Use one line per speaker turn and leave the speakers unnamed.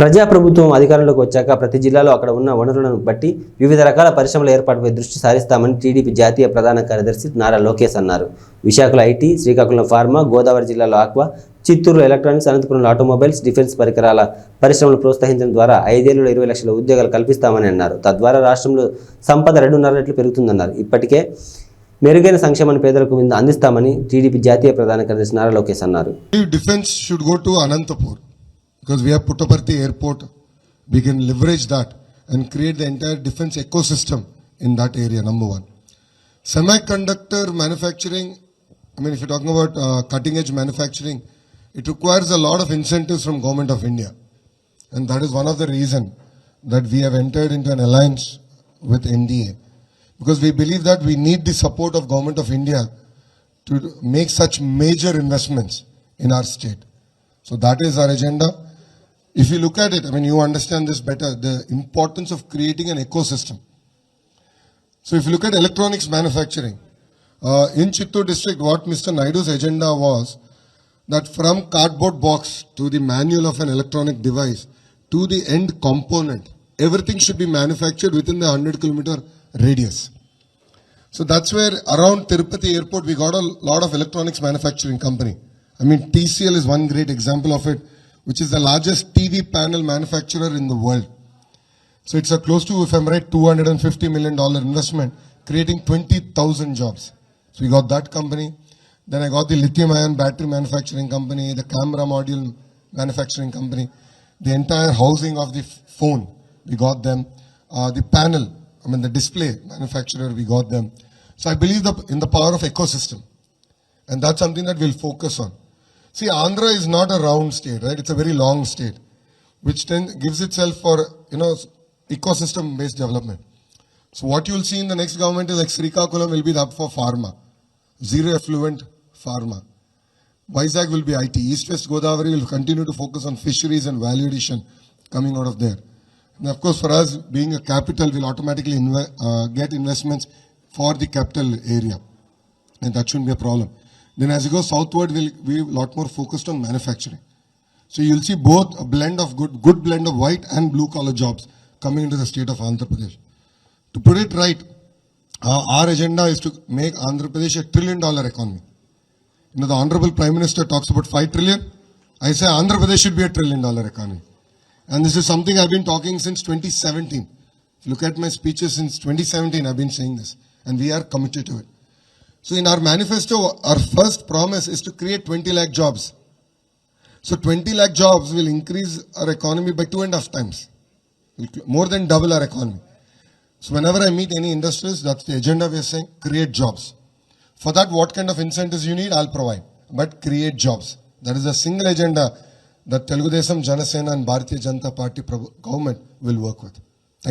ప్రజాప్రభుత్వం అధికారంలోకి వచ్చాక ప్రతి జిల్లాలో అక్కడ ఉన్న వనరులను బట్టి వివిధ రకాల పరిశ్రమల ఏర్పాటుపై దృష్టి సారిస్తామని టీడీపీ జాతీయ ప్రధాన కార్యదర్శి నారా లోకేష్ అన్నారు. విశాఖలో ఐటీ శ్రీకాకుళం ఫార్మా గోదావరి జిల్లాలో ఆక్వా చిత్తూరులో ఎలక్ట్రానిక్స్ అనంతపురంలో ఆటోమొబైల్స్ డిఫెన్స్ పరికరాల పరిశ్రమలు ప్రోత్సహించడం ద్వారా ఐదేళ్ళలో ఇరవై లక్షల ఉద్యోగాలు కల్పిస్తామని అన్నారు. తద్వారా రాష్ట్రంలో సంపద రెండున్నర రెట్లు పెరుగుతుందన్నారు. ఇప్పటికే మెరుగైన సంక్షేమాన్ని పేదలకు అందిస్తామని టీడీపీ జాతీయ ప్రధాన కార్యదర్శి నారా లోకేష్ అన్నారు.
Defence should go to to because we have Puttaparthi airport. We can leverage that and create the entire defense ecosystem in that area, number one. Semiconductor manufacturing, I mean, if you're talking about uh, cutting edge manufacturing, it requires a lot of incentives from government of India. And that is one of the reason that we have entered into an alliance with NDA. Because we believe that we need the support of government of India to make such major investments in our state. So that is our agenda. If you look at it, I mean, you understand this better, the importance of creating an ecosystem. So if you look at electronics manufacturing, uh, in Chittur district, what Mr. Naidu's agenda was that from cardboard box to the manual of an electronic device to the end component, everything should be manufactured within the 100 kilometer radius. So that's where around Tirupati airport we got a lot of electronics manufacturing company. I mean TCL is one great example of it, which is the largest TV panel manufacturer in the world. So it's a close to, if I'm right, 250 million dollar investment, creating 20,000 jobs. So we got that company. Then I got the lithium ion battery manufacturing company, the camera module manufacturing company, the entire housing of the phone, we got them. Uh, the panel, I mean the display manufacturer, we got them. So I believe the, in the power of ecosystem. And that's something that we'll focus on. See, Andhra is not a round state, right? It's a very long state, which then gives itself for, you know, ecosystem-based development. So what you'll see in the next government is like Srikakulam will be the hub for pharma, zero effluent pharma. Vizag will be IT. East West Godavari will continue to focus on fisheries and value addition coming out of there. And of course, for us, being a capital, we'll automatically inve- uh, get investments for the capital area. And that shouldn't be a problem. Then as you go southward, we'll be a lot more focused on manufacturing. So you'll see both a blend of good, good blend of white and blue collar jobs coming into the state of Andhra Pradesh. To put it right, uh, our agenda is to make Andhra Pradesh a trillion dollar economy. You know, the Honorable Prime Minister talks about 5 trillion. I say Andhra Pradesh should be a trillion dollar economy. And this is something I've been talking since 2017. If you look at my speeches since 2017, I've been saying this. And we are committed to it. So in our manifesto, our first promise is to create 20 lakh jobs. So 20 lakh jobs will increase our economy by two and a half times. More than double our economy. So whenever I meet any industries, that's the agenda we're saying, create jobs. For that, what kind of incentives you need, I'll provide. But create jobs. That is a single agenda that Telugu Desam, Janasena and Bharatiya Janata Party government will work with.